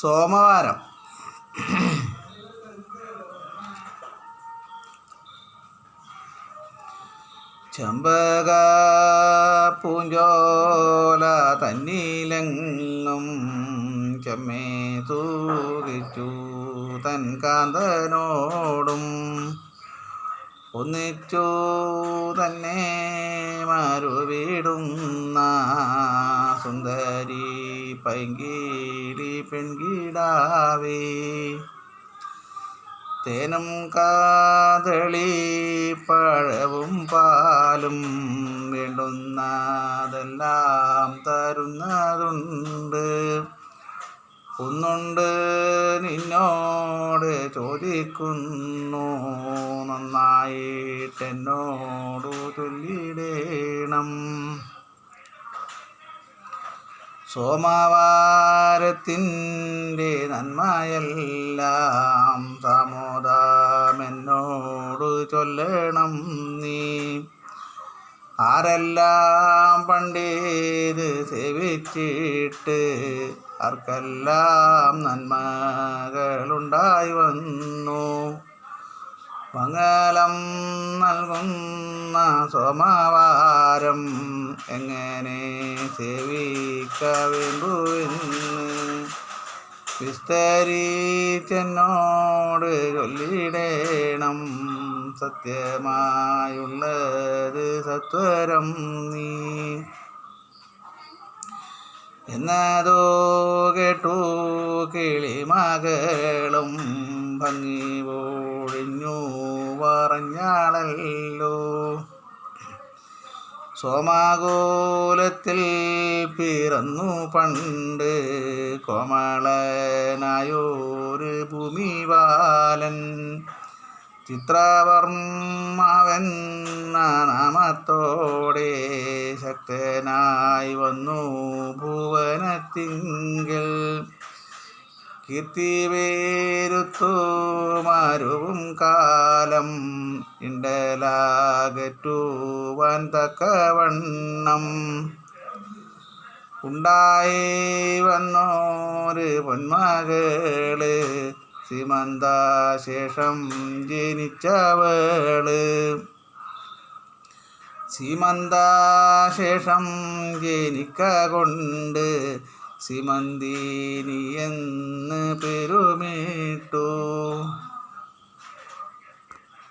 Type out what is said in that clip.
സോമവാരം. ചമ്പക പൂഞ്ചോല തന്നിലെങ്ങും ചെമ്മേ തൂകിച്ചു തൻ കാന്തനോടും ഒന്നിച്ചു തന്നെ മറുവിടുന്ന പൈങ്കിളി പെൺകിടാവേ. തേനും കാതളി പഴവും പാലും വേണ്ടുന്നതെല്ലാം തരുന്നതുണ്ട്. ഒന്നുണ്ട് നിന്നോട് ചോദിക്കുന്നു നന്നായിട്ടെന്നോടു ചൊല്ലിടേണം. സോമവാരത്തിന്റെ നന്മയെല്ലാം സമോദാമെന്നോട് ചൊല്ലണം നീ. ആരെല്ലാം പണ്ടേത് സേവിച്ചിട്ട് ആർക്കെല്ലാം നന്മകളുണ്ടായി വന്നു. മംഗളം നൽകുന്ന സോമവാരം എങ്ങനെ സേവിക്ക വേണ്ടുവെന്ന് വിസ്തരിച്ചെന്നോട് ചൊല്ലിടേണം. സത്യമായുള്ളത് സത്വരം നീ. എന്നതോ കേട്ടു കിളിമകളും ഭംഗി പൊഴിഞ്ഞു പറഞ്ഞാളല്ലോ. സോമാഗോലത്തിൽ പിറന്നു പണ്ട് കോമളനായൊരു ഭൂമിവാലൻ. ചിത്രവർമ്മവൻ നാമത്തോടെ ശക്തനായി വന്നു ഭുവനത്തിങ്കൽ കീർത്തി പേരുത്തു മരുവും കാലം ഇണ്ടലാകറ്റുവാൻ തക്കവണ്ണം. ഉണ്ടായി വന്നോര് പൊന്മകൾ ശേഷം ജനിച്ചവൾ. ശേഷം ജനിക്ക കൊണ്ട് സിമന്തിനി pero